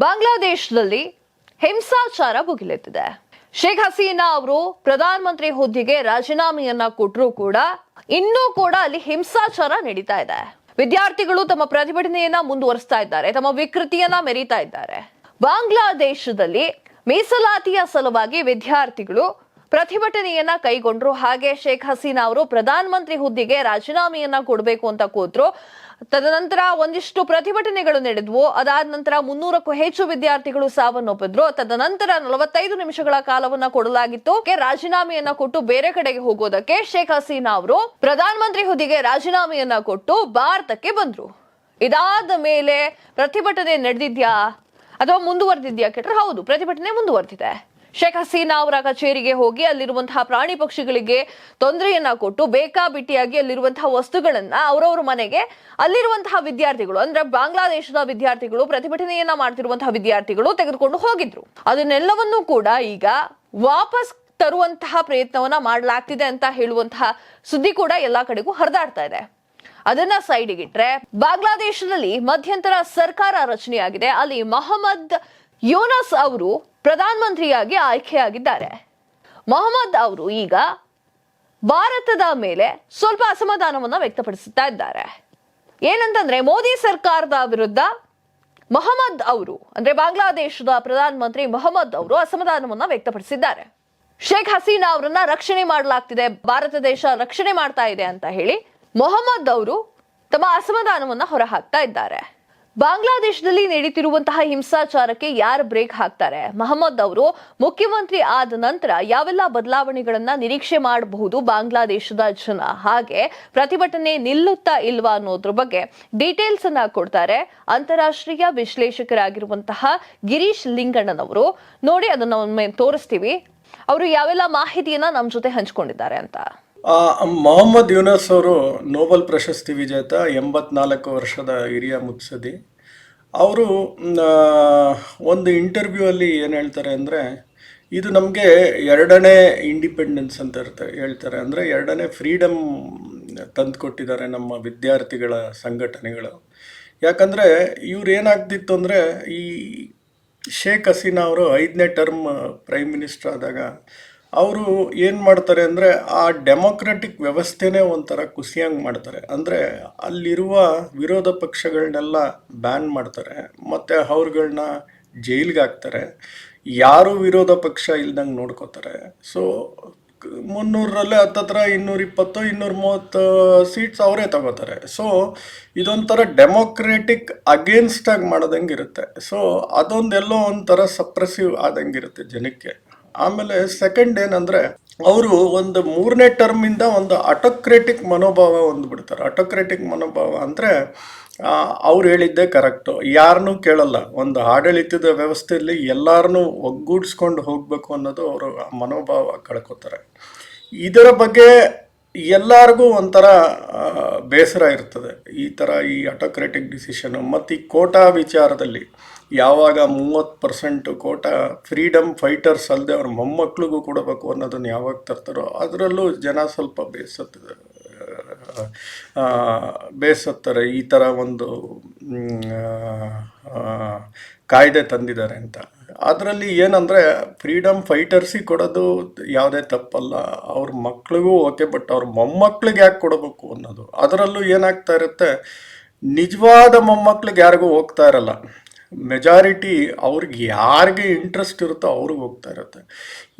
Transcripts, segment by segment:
ಬಾಂಗ್ಲಾದೇಶದಲ್ಲಿ ಹಿಂಸಾಚಾರ ಭುಗಿಲೆತ್ತಿದೆ. ಶೇಖ್ ಹಸೀನಾ ಅವರು ಪ್ರಧಾನಮಂತ್ರಿ ಹುದ್ದೆಗೆ ರಾಜೀನಾಮೆಯನ್ನ ಕೊಟ್ಟರೂ ಕೂಡ ಇನ್ನೂ ಕೂಡ ಅಲ್ಲಿ ಹಿಂಸಾಚಾರ ನಡೀತಾ ಇದೆ. ವಿದ್ಯಾರ್ಥಿಗಳು ತಮ್ಮ ಪ್ರತಿಭಟನೆಯನ್ನ ಮುಂದುವರಿಸ್ತಾ ಇದ್ದಾರೆ, ತಮ್ಮ ವಿಕೃತಿಯನ್ನ ಮೆರೀತಾ ಇದ್ದಾರೆ. ಬಾಂಗ್ಲಾದೇಶದಲ್ಲಿ ಮೀಸಲಾತಿಯ ಸಲುವಾಗಿ ವಿದ್ಯಾರ್ಥಿಗಳು ಪ್ರತಿಭಟನೆಯನ್ನ ಕೈಗೊಂಡ್ರು. ಹಾಗೆ ಶೇಖ್ ಹಸೀನಾ ಅವರು ಪ್ರಧಾನಮಂತ್ರಿ ಹುದ್ದೆಗೆ ರಾಜೀನಾಮೆಯನ್ನ ಕೊಡಬೇಕು ಅಂತ ಕೂತ್ರು. ತದನಂತರ ಒಂದಿಷ್ಟು ಪ್ರತಿಭಟನೆಗಳು ನಡೆದವು. ಅದಾದ ನಂತರ ಮುನ್ನೂರಕ್ಕೂ ಹೆಚ್ಚು ವಿದ್ಯಾರ್ಥಿಗಳು ಸಾವನ್ನಪ್ಪಿದ್ರು. ತದನಂತರ ನಲವತ್ತೈದು ನಿಮಿಷಗಳ ಕಾಲವನ್ನ ಕೊಡಲಾಗಿತ್ತು. ರಾಜೀನಾಮೆಯನ್ನ ಕೊಟ್ಟು ಬೇರೆ ಕಡೆಗೆ ಹೋಗೋದಕ್ಕೆ ಶೇಖ್ ಹಸೀನಾ ಅವರು ಪ್ರಧಾನಮಂತ್ರಿ ಹುದ್ದೆಗೆ ರಾಜೀನಾಮೆಯನ್ನ ಕೊಟ್ಟು ಭಾರತಕ್ಕೆ ಬಂದ್ರು. ಇದಾದ ಮೇಲೆ ಪ್ರತಿಭಟನೆ ನಡೆದಿದ್ಯಾ ಅಥವಾ ಮುಂದುವರೆದಿದ್ಯಾ ಕೆಟ್ರೆ ಹೌದು, ಪ್ರತಿಭಟನೆ ಮುಂದುವರೆದಿದೆ. ಶೇಖ್ ಹಸೀನಾ ಅವರ ಕಚೇರಿಗೆ ಹೋಗಿ ಅಲ್ಲಿರುವಂತಹ ಪ್ರಾಣಿ ಪಕ್ಷಿಗಳಿಗೆ ತೊಂದರೆಯನ್ನ ಕೊಟ್ಟು ಬೇಕಾಬಿಟ್ಟಿಯಾಗಿ ಅಲ್ಲಿರುವಂತಹ ವಸ್ತುಗಳನ್ನ ಅವರವರ ಮನೆಗೆ ಅಲ್ಲಿರುವಂತಹ ವಿದ್ಯಾರ್ಥಿಗಳು, ಅಂದ್ರೆ ಬಾಂಗ್ಲಾದೇಶದ ವಿದ್ಯಾರ್ಥಿಗಳು, ಪ್ರತಿಭಟನೆಯನ್ನ ಮಾಡ್ತಿರುವಂತಹ ವಿದ್ಯಾರ್ಥಿಗಳು ತೆಗೆದುಕೊಂಡು ಹೋಗಿದ್ರು. ಅದನ್ನೆಲ್ಲವನ್ನೂ ಕೂಡ ಈಗ ವಾಪಸ್ ತರುವಂತಹ ಪ್ರಯತ್ನವನ್ನ ಮಾಡಲಾಗ್ತಿದೆ ಅಂತ ಹೇಳುವಂತಹ ಸುದ್ದಿ ಕೂಡ ಎಲ್ಲಾ ಕಡೆಗೂ ಹರಿದಾಡ್ತಾ ಇದೆ. ಅದನ್ನ ಸೈಡಿಗಿಟ್ರೆ, ಬಾಂಗ್ಲಾದೇಶದಲ್ಲಿ ಮಧ್ಯಂತರ ಸರ್ಕಾರ ರಚನೆಯಾಗಿದೆ. ಅಲ್ಲಿ ಮೊಹಮ್ಮದ್ ಯೋನಸ್ ಅವರು ಪ್ರಧಾನಮಂತ್ರಿಯಾಗಿ ಆಯ್ಕೆಯಾಗಿದ್ದಾರೆ. ಮೊಹಮ್ಮದ್ ಅವರು ಈಗ ಭಾರತದ ಮೇಲೆ ಸ್ವಲ್ಪ ಅಸಮಾಧಾನವನ್ನು ವ್ಯಕ್ತಪಡಿಸುತ್ತಾ ಇದ್ದಾರೆ. ಏನಂತಂದ್ರೆ, ಮೋದಿ ಸರ್ಕಾರದ ವಿರುದ್ಧ ಮೊಹಮ್ಮದ್ ಅವರು, ಅಂದ್ರೆ ಬಾಂಗ್ಲಾದೇಶದ ಪ್ರಧಾನಮಂತ್ರಿ ಮೊಹಮ್ಮದ್ ಅವರು ಅಸಮಾಧಾನವನ್ನು ವ್ಯಕ್ತಪಡಿಸಿದ್ದಾರೆ. ಶೇಖ್ ಹಸೀನಾ ಅವರನ್ನ ರಕ್ಷಣೆ ಮಾಡಲಾಗ್ತಿದೆ, ಭಾರತ ದೇಶ ರಕ್ಷಣೆ ಮಾಡ್ತಾ ಇದೆ ಅಂತ ಹೇಳಿ ಮೊಹಮ್ಮದ್ ಅವರು ತಮ್ಮ ಅಸಮಾಧಾನವನ್ನು ಹೊರಹಾಕ್ತಾ ಇದ್ದಾರೆ. ಬಾಂಗ್ಲಾದೇಶದಲ್ಲಿ ನಡೀತಿರುವಂತಹ ಹಿಂಸಾಚಾರಕ್ಕೆ ಯಾರು ಬ್ರೇಕ್ ಹಾಕ್ತಾರೆ? ಮಹಮ್ಮದ್ ಅವರು ಮುಖ್ಯಮಂತ್ರಿ ಆದ ನಂತರ ಯಾವೆಲ್ಲ ಬದಲಾವಣೆಗಳನ್ನ ನಿರೀಕ್ಷೆ ಮಾಡಬಹುದು ಬಾಂಗ್ಲಾದೇಶದ ಜನ? ಹಾಗೆ ಪ್ರತಿಭಟನೆ ನಿಲ್ಲುತ್ತಾ ಇಲ್ವಾ ಅನ್ನೋದ್ರ ಬಗ್ಗೆ ಡೀಟೇಲ್ಸ್ ಅನ್ನ ಕೊಡ್ತಾರೆ ಅಂತಾರಾಷ್ಟ್ರೀಯ ವಿಶ್ಲೇಷಕರಾಗಿರುವಂತಹ ಗಿರೀಶ್ ಲಿಂಗಣ್ಣನವರು. ನೋಡಿ ಅದನ್ನ ಒಮ್ಮೆ ತೋರಿಸ್ತೀವಿ. ಅವರು ಯಾವೆಲ್ಲ ಮಾಹಿತಿಯನ್ನ ನಮ್ಮ ಜೊತೆ ಹಂಚ್ಕೊಂಡಿದ್ದಾರೆ ಅಂತ. ಮೊಹಮ್ಮದ್ ಯೂನಸ್ ಅವರು ನೋಬೆಲ್ ಪ್ರಶಸ್ತಿ ವಿಜೇತ ಎಂಬತ್ನಾಲ್ಕು ವರ್ಷದ ಹಿರಿಯ ಮುತ್ಸದಿ ಅವರು ಒಂದು ಇಂಟರ್ವ್ಯೂ ಅಲ್ಲಿ ಏನು ಹೇಳ್ತಾರೆ ಅಂದರೆ, ಇದು ನಮಗೆ ಎರಡನೇ ಇಂಡಿಪೆಂಡೆನ್ಸ್ ಅಂತ ಇರ್ತಾರೆ ಹೇಳ್ತಾರೆ. ಅಂದರೆ ಎರಡನೇ ಫ್ರೀಡಮ್ ತಂದುಕೊಟ್ಟಿದ್ದಾರೆ ನಮ್ಮ ವಿದ್ಯಾರ್ಥಿಗಳ ಸಂಘಟನೆಗಳು. ಯಾಕಂದರೆ ಇವ್ರು ಏನಾಗ್ತಿತ್ತು ಅಂದರೆ, ಈ ಶೇಖ್ ಹಸೀನಾ ಅವರು ಐದನೇ ಟರ್ಮ್ ಪ್ರೈಮ್ ಮಿನಿಸ್ಟರ್ ಆದಾಗ ಅವರು ಏನು ಮಾಡ್ತಾರೆ ಅಂದರೆ ಆ ಡೆಮೊಕ್ರೆಟಿಕ್ ವ್ಯವಸ್ಥೆನೇ ಒಂಥರ ಕುಸಿಯಂಗೆ ಮಾಡ್ತಾರೆ. ಅಂದರೆ ಅಲ್ಲಿರುವ ವಿರೋಧ ಪಕ್ಷಗಳನ್ನೆಲ್ಲ ಬ್ಯಾನ್ ಮಾಡ್ತಾರೆ, ಮತ್ತು ಅವ್ರುಗಳ್ನ ಜೈಲ್ಗೆ ಹಾಕ್ತಾರೆ. ಯಾರು ವಿರೋಧ ಪಕ್ಷ ಇಲ್ದಂಗೆ ನೋಡ್ಕೋತಾರೆ. ಸೊ ಮುನ್ನೂರಲ್ಲೇ ಹತ್ತತ್ರ ಇನ್ನೂರ ಇಪ್ಪತ್ತು, ಇನ್ನೂರ ಮೂವತ್ತು ಸೀಟ್ಸ್ ಅವರೇ ತಗೋತಾರೆ. ಸೊ ಇದೊಂಥರ ಡೆಮೊಕ್ರೆಟಿಕ್ ಅಗೇನ್ಸ್ಟಾಗಿ ಮಾಡ್ದಂಗೆ ಮಾಡೋದಂಗೆ ಇರುತ್ತೆ ಸೊ ಅದೊಂದೆಲ್ಲೋ ಒಂಥರ ಸಪ್ರೆಸಿವ್ ಆದಂಗಿರುತ್ತೆ ಜನಕ್ಕೆ. ಆಮೇಲೆ ಸೆಕೆಂಡ್ ಏನಂದರೆ, ಅವರು ಒಂದು ಮೂರನೇ ಟರ್ಮಿಂದ ಒಂದು ಅಟೋಕ್ರೆಟಿಕ್ ಮನೋಭಾವ ಒಂದು ಬಿಡ್ತಾರೆ ಅಟೋಕ್ರೆಟಿಕ್ ಮನೋಭಾವ ಅಂದರೆ ಅವ್ರು ಹೇಳಿದ್ದೇ ಕರೆಕ್ಟು ಯಾರನ್ನೂ ಕೇಳಲ್ಲ. ಒಂದು ಆಡಳಿತದ ವ್ಯವಸ್ಥೆಯಲ್ಲಿ ಎಲ್ಲರನ್ನೂ ಒಗ್ಗೂಡಿಸ್ಕೊಂಡು ಹೋಗಬೇಕು ಅನ್ನೋದು ಅವರು ಮನೋಭಾವ ಕಳ್ಕೊತಾರೆ. ಇದರ ಬಗ್ಗೆ ಎಲ್ಲರಿಗೂ ಒಂಥರ ಬೇಸರ ಇರ್ತದೆ. ಈ ಥರ ಈ ಅಟೋಕ್ರೆಟಿಕ್ ಡಿಸಿಷನು ಮತ್ತು ಈ ಕೋಟಾ ವಿಚಾರದಲ್ಲಿ. ಯಾವಾಗ ಮೂವತ್ತು ಪರ್ಸೆಂಟು ಕೋಟ ಫ್ರೀಡಮ್ ಫೈಟರ್ಸ್ ಅಲ್ಲದೆ ಅವ್ರ ಮೊಮ್ಮಕ್ಳಿಗೂ ಕೊಡಬೇಕು ಅನ್ನೋದನ್ನು ಯಾವಾಗ ತರ್ತಾರೋ ಅದರಲ್ಲೂ ಜನ ಸ್ವಲ್ಪ ಬೇಸತ್ತ ಬೇಸತ್ತಾರೆ. ಈ ಥರ ಒಂದು ಕಾಯ್ದೆ ತಂದಿದ್ದಾರೆ ಅಂತ. ಅದರಲ್ಲಿ ಏನಂದರೆ ಫ್ರೀಡಮ್ ಫೈಟರ್ಸಿಗೆ ಕೊಡೋದು ಯಾವುದೇ ತಪ್ಪಲ್ಲ. ಅವ್ರ ಮಕ್ಳಿಗೂ ಓಕೆ ಬಟ್ ಅವ್ರ ಮೊಮ್ಮಕ್ಳಿಗೆ ಯಾಕೆ ಕೊಡಬೇಕು ಅನ್ನೋದು. ಅದರಲ್ಲೂ ಏನಾಗ್ತಾ ಇರುತ್ತೆ, ನಿಜವಾದ ಮೊಮ್ಮಕ್ಳಿಗೆ ಯಾರಿಗೂ ಹೋಗ್ತಾ ಇರಲ್ಲ. ಮೆಜಾರಿಟಿ ಅವ್ರಿಗೆ ಯಾರಿಗೆ ಇಂಟ್ರೆಸ್ಟ್ ಇರುತ್ತೋ ಅವ್ರಿಗೆ ಹೋಗ್ತಾ ಇರುತ್ತೆ.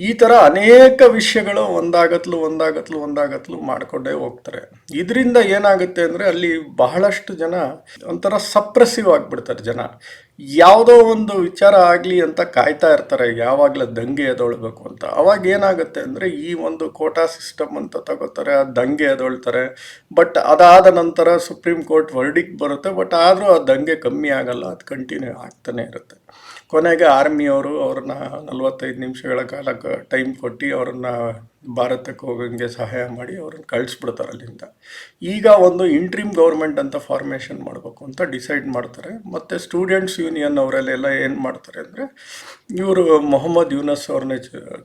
ಈ ಥರ ಅನೇಕ ವಿಷಯಗಳು ಒಂದಾಗತ್ಲು ಒಂದಾಗತ್ಲು ಒಂದಾಗತ್ಲು ಮಾಡಿಕೊಂಡೇ ಹೋಗ್ತಾರೆ. ಇದರಿಂದ ಏನಾಗುತ್ತೆ ಅಂದರೆ ಅಲ್ಲಿ ಬಹಳಷ್ಟು ಜನ ಒಂಥರ ಸಪ್ರೆಸಿವ್ ಆಗಿಬಿಡ್ತಾರೆ ಜನ. ಯಾವುದೋ ಒಂದು ವಿಚಾರ ಆಗಲಿ ಅಂತ ಕಾಯ್ತಾ ಇರ್ತಾರೆ, ಯಾವಾಗಲೂ ದಂಗೆ ಎದೊಳ್ಬೇಕು ಅಂತ. ಅವಾಗ ಏನಾಗುತ್ತೆ ಅಂದರೆ, ಈ ಒಂದು ಕೋಟಾ ಸಿಸ್ಟಮ್ ಅಂತ ತಗೋತಾರೆ, ಆ ದಂಗೆ ಎದೊಳ್ತಾರೆ. ಬಟ್ ಅದಾದ ನಂತರ ಸುಪ್ರೀಂ ಕೋರ್ಟ್ ವರ್ಡಿಕ್ ಬರುತ್ತೆ, ಬಟ್ ಆದರೂ ಆ ದಂಗೆ ಕಮ್ಮಿ ಆಗಲ್ಲ, ಅದು ಕಂಟಿನ್ಯೂ ಆಗ್ತಾನೆ ಇರುತ್ತೆ. ಕೊನೆಗೆ ಆರ್ಮಿಯವರು ಅವ್ರನ್ನ ನಲವತ್ತೈದು ನಿಮಿಷಗಳ ಕಾಲ ಟೈಮ್ ಕೊಟ್ಟು ಅವ್ರನ್ನ ಭಾರತಕ್ಕೆ ಹೋಗೋಂಗೆ ಸಹಾಯ ಮಾಡಿ ಅವ್ರನ್ನ ಕಳಿಸ್ಬಿಡ್ತಾರೆ ಅಲ್ಲಿಂದ. ಈಗ ಒಂದು ಇಂಟ್ರೀಮ್ ಗೌರ್ಮೆಂಟ್ ಅಂತ ಫಾರ್ಮೇಷನ್ ಮಾಡಬೇಕು ಅಂತ ಡಿಸೈಡ್ ಮಾಡ್ತಾರೆ. ಮತ್ತು ಸ್ಟೂಡೆಂಟ್ಸ್ ಯೂನಿಯನ್ ಅವರಲ್ಲೆಲ್ಲ ಏನು ಮಾಡ್ತಾರೆ ಅಂದರೆ ಇವರು ಮೊಹಮ್ಮದ್ ಯೂನಸ್ ಅವ್ರನ್ನೇ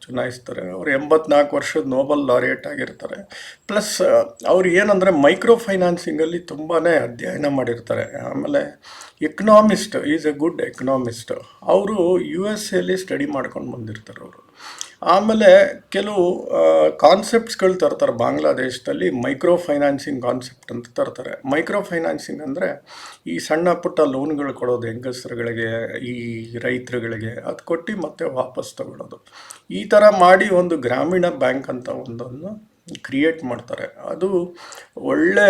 ಚುನಾಯಿಸ್ತಾರೆ. ಅವರು ಎಂಬತ್ನಾಲ್ಕು ವರ್ಷದ ನೋಬಲ್ ಲಾರಿಯೇಟ್ ಆಗಿರ್ತಾರೆ. ಪ್ಲಸ್ ಅವ್ರು ಏನಂದರೆ ಮೈಕ್ರೋ ಫೈನಾನ್ಸಿಂಗಲ್ಲಿ ತುಂಬಾ ಅಧ್ಯಯನ ಮಾಡಿರ್ತಾರೆ. ಆಮೇಲೆ economist is a good economist. ಅವರು ಯು ಎಸ್ ಎಲ್ಲಿ ಸ್ಟಡಿ ಮಾಡ್ಕೊಂಡು ಬಂದಿರ್ತಾರೆ ಅವರು. ಆಮೇಲೆ ಕೆಲವು ಕಾನ್ಸೆಪ್ಟ್ಸ್ಗಳು ತರ್ತಾರೆ ಬಾಂಗ್ಲಾದೇಶದಲ್ಲಿ ಮೈಕ್ರೋ ಫೈನಾನ್ಸಿಂಗ್ ಕಾನ್ಸೆಪ್ಟ್ ಅಂತ ತರ್ತಾರೆ. ಮೈಕ್ರೋ ಫೈನಾನ್ಸಿಂಗ್ ಅಂದರೆ ಈ ಸಣ್ಣ ಪುಟ್ಟ ಲೋನ್ಗಳು ಕೊಡೋದು, ಹೆಂಗಸರುಗಳಿಗೆ, ಈ ರೈತರುಗಳಿಗೆ, ಅದು ಕೊಟ್ಟು ಮತ್ತೆ ವಾಪಸ್ ತಗೊಳ್ಳೋದು ಈ ಥರ ಮಾಡಿ ಒಂದು ಗ್ರಾಮೀಣ ಬ್ಯಾಂಕ್ ಅಂತ ಒಂದನ್ನು ಕ್ರಿಯೇಟ್ ಮಾಡ್ತಾರೆ. ಅದು ಒಳ್ಳೆ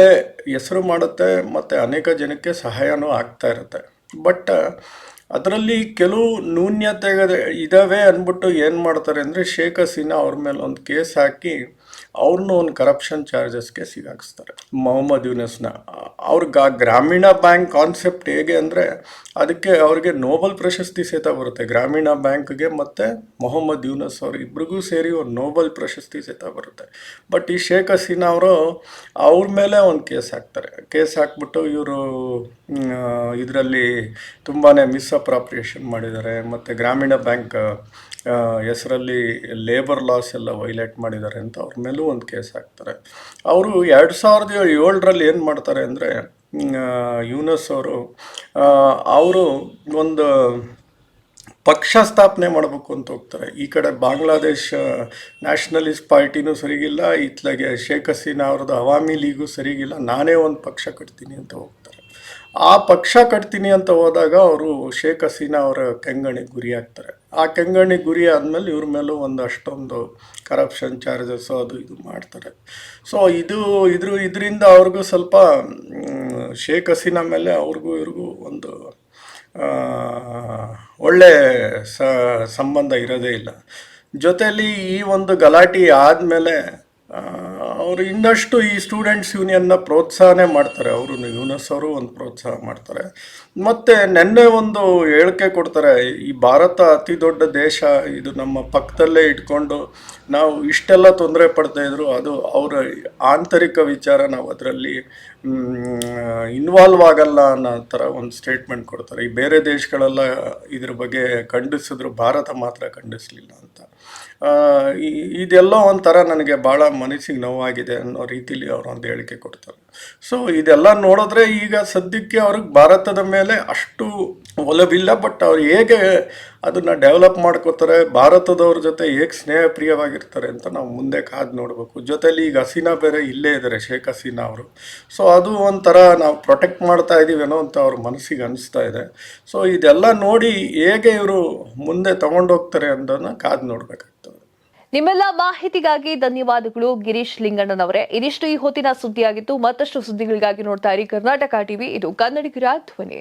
ಹೆಸರು ಮಾಡುತ್ತೆ, ಮತ್ತು ಅನೇಕ ಜನಕ್ಕೆ ಸಹಾಯನೂ ಆಗ್ತಾ ಇರುತ್ತೆ. ಬಟ್ ಅದರಲ್ಲಿ ಕೆಲವು ನ್ಯೂನ್ಯತೆಗಳು ಇದಾವೆ ಅಂದ್ಬಿಟ್ಟು ಏನು ಮಾಡ್ತಾರೆ ಅಂದರೆ ಶೇಖ್ ಹಸೀನಾ ಅವ್ರ ಮೇಲೆ ಒಂದು ಕೇಸ್ ಹಾಕಿ ಅವ್ರನ್ನೂ ಒಂದು ಕರಪ್ಷನ್ ಚಾರ್ಜಸ್ಗೆ ಸಿಗಾಕಿಸ್ತಾರೆ. ಮೊಹಮ್ಮದ್ ಯೂನಸ್ನ. ಅವ್ರಿಗೆ ಆ ಗ್ರಾಮೀಣ ಬ್ಯಾಂಕ್ ಕಾನ್ಸೆಪ್ಟ್ ಹೇಗೆ ಅಂದರೆ ಅದಕ್ಕೆ ಅವ್ರಿಗೆ ನೋಬಲ್ ಪ್ರಶಸ್ತಿ ಸಹಿತ ಬರುತ್ತೆ. ಗ್ರಾಮೀಣ ಬ್ಯಾಂಕ್ಗೆ ಮತ್ತು ಮೊಹಮ್ಮದ್ ಯೂನಸ್ ಅವ್ರು ಇಬ್ರಿಗೂ ಸೇರಿ ಒಂದು ನೋಬಲ್ ಪ್ರಶಸ್ತಿ ಸಹಿತ ಬರುತ್ತೆ. ಬಟ್ ಈ ಶೇಖ್ ಹಸೀನಾ ಅವರು ಅವ್ರ ಮೇಲೆ ಒಂದು ಕೇಸ್ ಹಾಕ್ತಾರೆ. ಕೇಸ್ ಹಾಕ್ಬಿಟ್ಟು ಇವರು ಇದರಲ್ಲಿ ತುಂಬಾ ಮಿಸ್ಅಪ್ರಾಪ್ರಿಯೇಷನ್ ಮಾಡಿದ್ದಾರೆ, ಮತ್ತು ಗ್ರಾಮೀಣ ಬ್ಯಾಂಕ್ ಹೆಸರಲ್ಲಿ ಲೇಬರ್ ಲಾಸ್ ಎಲ್ಲ ವೈಲೇಟ್ ಮಾಡಿದ್ದಾರೆ ಅಂತ ಅವ್ರ ಮೇಲೂ ಒಂದು ಕೇಸ್ ಹಾಕ್ತಾರೆ. ಅವರು ಎರಡು ಸಾವಿರದ ಏಳರಲ್ಲಿ ಏನು ಮಾಡ್ತಾರೆ ಅಂದರೆ ಯೂನಸ್ ಅವರು ಅವರು ಒಂದು ಪಕ್ಷ ಸ್ಥಾಪನೆ ಮಾಡಬೇಕು ಅಂತ ಹೋಗ್ತಾರೆ. ಈ ಕಡೆ ಬಾಂಗ್ಲಾದೇಶ ನ್ಯಾಷನಲಿಸ್ಟ್ ಪಾರ್ಟಿನೂ ಸರಿಗಿಲ್ಲ, ಇತ್ಲಾಗೆ ಶೇಖ್ ಹಸೀನಾ ಅವ್ರದ್ದು ಅವಾಮಿ ಲೀಗು ಸರಿಗಿಲ್ಲ, ನಾನೇ ಒಂದು ಪಕ್ಷ ಕಟ್ತೀನಿ ಅಂತ ಹೋಗ್ತಾರೆ. ಆ ಪಕ್ಷ ಕಟ್ತೀನಿ ಅಂತ ಹೋದಾಗ ಅವರು ಶೇಖ್ ಹಸೀನಾ ಅವರ ಕೆಂಗಣಿಗೆ ಗುರಿ ಆಗ್ತಾರೆ ಆ ಕೆಂಗಣಿ ಗುರಿ ಆದಮೇಲೆ ಇವ್ರ ಮೇಲೂ ಒಂದು ಅಷ್ಟೊಂದು ಕರಪ್ಷನ್ ಚಾರ್ಜಸ್ಸು ಅದು ಇದು ಮಾಡ್ತಾರೆ. ಸೊ ಇದು ಇದ್ರ, ಇದರಿಂದ ಅವ್ರಿಗೂ ಸ್ವಲ್ಪ ಶೇಖ್ ಹಸೀನಾ ಮೇಲೆ ಅವ್ರಿಗೂ ಇವ್ರಿಗೂ ಒಂದು ಒಳ್ಳೆ ಸಂಬಂಧ ಇರೋದೇ ಇಲ್ಲ. ಜೊತೆಯಲ್ಲಿ ಈ ಒಂದು ಗಲಾಟೆ ಆದಮೇಲೆ ಅವರು ಇನ್ನಷ್ಟು ಈ ಸ್ಟೂಡೆಂಟ್ಸ್ ಯೂನಿಯನ್ನ ಪ್ರೋತ್ಸಾಹನೆ ಮಾಡ್ತಾರೆ. ಅವರು ಯೂನಸ್ ಅವರು ಒಂದು ಪ್ರೋತ್ಸಾಹ ಮಾಡ್ತಾರೆ. ಮತ್ತೆ ನೆನ್ನೆ ಒಂದು ಹೇಳಿಕೆ ಕೊಡ್ತಾರೆ. ಈ ಭಾರತ ಅತಿ ದೊಡ್ಡ ದೇಶ, ಇದು ನಮ್ಮ ಪಕ್ಕದಲ್ಲೇ ಇಟ್ಕೊಂಡು ನಾವು ಇಷ್ಟೆಲ್ಲ ತೊಂದರೆ ಪಡ್ತಾ ಇದ್ರು, ಅದು ಅವರ ಆಂತರಿಕ ವಿಚಾರ, ನಾವು ಅದರಲ್ಲಿ ಇನ್ವಾಲ್ವ್ ಆಗಲ್ಲ ಅನ್ನೋ ಥರ ಒಂದು ಸ್ಟೇಟ್ಮೆಂಟ್ ಕೊಡ್ತಾರೆ. ಈ ಬೇರೆ ದೇಶಗಳೆಲ್ಲ ಇದ್ರ ಬಗ್ಗೆ ಖಂಡಿಸಿದ್ರು, ಭಾರತ ಮಾತ್ರ ಖಂಡಿಸಲಿಲ್ಲ ಅಂತ. ಇದೆಲ್ಲೋ ಒಂಥರ ನನಗೆ ಭಾಳ ಮನಸ್ಸಿಗೆ ನೋವಾಗಿದೆ ಅನ್ನೋ ರೀತಿಲಿ ಅವರು ಒಂದು ಹೇಳಿಕೆ ಕೊಡ್ತಾರೆ. ಸೊ ಇದೆಲ್ಲ ನೋಡಿದ್ರೆ ಈಗ ಸದ್ಯಕ್ಕೆ ಅವ್ರಿಗೆ ಭಾರತದ ಮೇಲೆ ಅಷ್ಟು ಒಲವಿಲ್ಲ ಬಟ್ ಅವ್ರು ಹೇಗೆ ಅದನ್ನು ಡೆವಲಪ್ ಮಾಡ್ಕೋತಾರೆ, ಭಾರತದವ್ರ ಜೊತೆ ಹೇಗೆ ಸ್ನೇಹಪ್ರಿಯವಾಗಿರ್ತಾರೆ ಅಂತ ನಾವು ಮುಂದೆ ಕಾದು ನೋಡಬೇಕು. ಜೊತೆಲಿ ಈಗ ಹಸೀನಾ ಬೇರೆ ಇಲ್ಲೇ ಇದ್ದಾರೆ ಶೇಖ್ ಹಸೀನಾ ಅವರು. ಸೊ ಅದು ಒಂಥರ ನಾವು ಪ್ರೊಟೆಕ್ಟ್ ಮಾಡ್ತಾ ಇದ್ದೀವೇನೋ ಅಂತ ಅವ್ರ ಮನಸ್ಸಿಗೆ ಅನಿಸ್ತಾ ಇದೆ. ಸೊ ಇದೆಲ್ಲ ನೋಡಿ ಹೇಗೆ ಇವರು ಮುಂದೆ ತಗೊಂಡೋಗ್ತಾರೆ ಅನ್ನೋದನ್ನ ಕಾದು ನೋಡಬೇಕಾಗ್ತದೆ. ನಿಮ್ಮೆಲ್ಲ ಮಾಹಿತಿಗಾಗಿ ಧನ್ಯವಾದಗಳು. ಗಿರೀಶ್ ಲಿಂಗಣ್ಣನವರೇ. ಇದಿಷ್ಟು ಈ ಹೊತ್ತಿನ ಸುದ್ದಿಯಾಗಿತ್ತು. ಮತ್ತಷ್ಟು ಸುದ್ದಿಗಳಿಗಾಗಿ ನೋಡ್ತಾ ಇರಿ ಕರ್ನಾಟಕ ಟಿವಿ. ಇದು ಕನ್ನಡಿಗರ ಧ್ವನಿ.